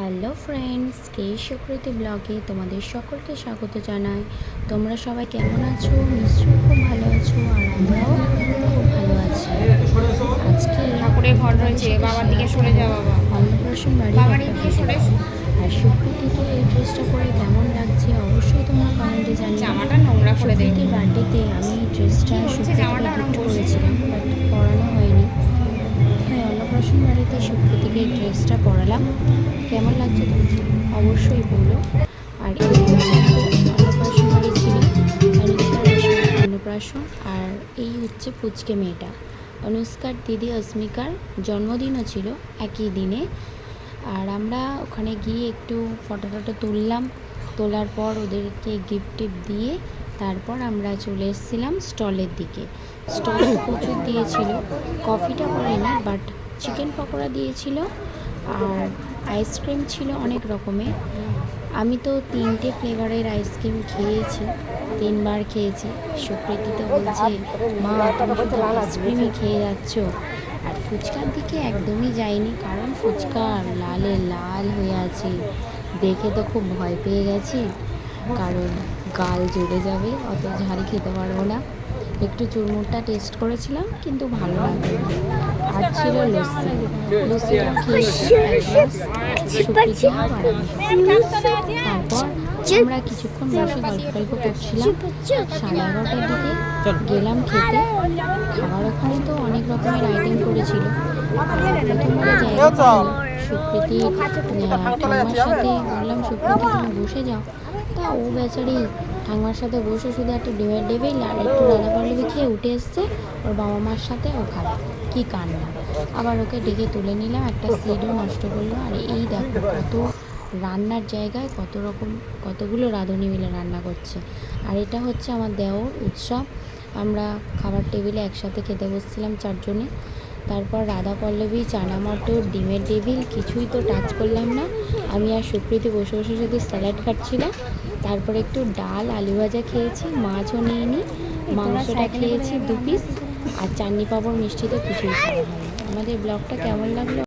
Hello friends কে সুকৃতি ব্লগে তোমাদের সকলকে স্বাগত জানাই। তোমরা সবাই কেমন আছো? নিশ্চয়ই খুব ভালো আছো আর আমরাও খুব ভালো আছি। আজকে ঠাকুরের ঘর রয়েছে বাবার দিকে সরে যাও বাবা। অন্নপ্রাশন ভিডিও। আর সুকৃতিকে এই ড্রেসটা পরে কেমন লাগছে অবশ্যই তোমরা কমেন্টে জানিও। জামাটা নোংরা করে দেয় বার্থডেতে আমি এই ড্রেসটা কি সুকৃতিকে এই ড্রেসটা পরালাম। কেমন লাগছে অবশ্যই বলো। আর এই ছিল অন্নপ্রাশন আর এই হচ্ছে পুচকে মেয়েটা। অনুষ্কার দিদি অস্মিকার জন্মদিনও ছিল একই দিনে। আর আমরা ওখানে গিয়ে একটু ফটো টটো তুললাম। তোলার পর ওদেরকে গিফট টিফট দিয়ে তারপর আমরা চলে এসেছিলাম স্টলের দিকে। স্টল প্রচুর দিয়েছিল। কফিটা করেনি বাট চিকেন পকোড়া দিয়েছিল আর আইসক্রিম ছিল অনেক রকমের। আমি তো তিনটে ফ্লেভারের আইসক্রিম খেয়েছি, তিনবার খেয়েছি। সুপ্রীতি তো বলছে, মা, তুমি শুধু আইসক্রিমই খেয়ে যাচ্ছ। আর ফুচকার দিকে একদমই যাইনি, কারণ ফুচকা লালে লাল হয়ে আছে। দেখে তো খুব ভয় পেয়ে গেছি, কারণ গাল জ্বলে যাবে, অত ঝাল খেতে পারব না। একটু চুরমুরটা টেস্ট করেছিলাম কিন্তু ভালো লাগল আর ছিল লস্যি লস্যিটা। তারপর আমরা কিছুক্ষণ বসে গল্প গল্প করছিলাম সাড়ে এগারোটার দিকে গেলাম খেতে। খাবার ওখানে তো অনেক রকমের আইটেম করেছিল প্রথমবারে জায়গা সুপ্রীতি আহ, ঠাম্মার সাথে বললাম সুপ্রীতি তুমি বসে যাও। তা ও বেচারি ঠাম্মার সাথে বসে শুধু একটা ডিমের ডেবিল আর একটু দাদা পল্লবী খেয়ে উঠে এসছে ওর বাবা মার সাথে ও খাবে। কী কান্না। আবার ওকে ডেকে তুলে নিলাম একটা সিডও নষ্ট করল। আর এই দেখো কত রান্নার জায়গায় কত রকম কতগুলো রাঁধুনি মিলে রান্না করছে। আর এটা হচ্ছে আমার দেওর উৎসব। আমরা খাবার টেবিলে একসাথে খেতে বসছিলাম চারজনে। তারপর রাধা পল্লবী চানা মটর ডিমের টেবিল, কিছুই তো টাচ করলাম না। আমি আর সুপ্রীতি বসে বসে সাথে স্যালাড খাচ্ছিলাম। তারপর একটু ডাল, আলু ভাজা খেয়েছি, মাছও নিয়ে নিই মাংসটা খেয়েছি দু পিস আর চাটনি পাঁপড় মিষ্টি তো কিছুই খাওয়া আমাদের ব্লগটা কেমন লাগল?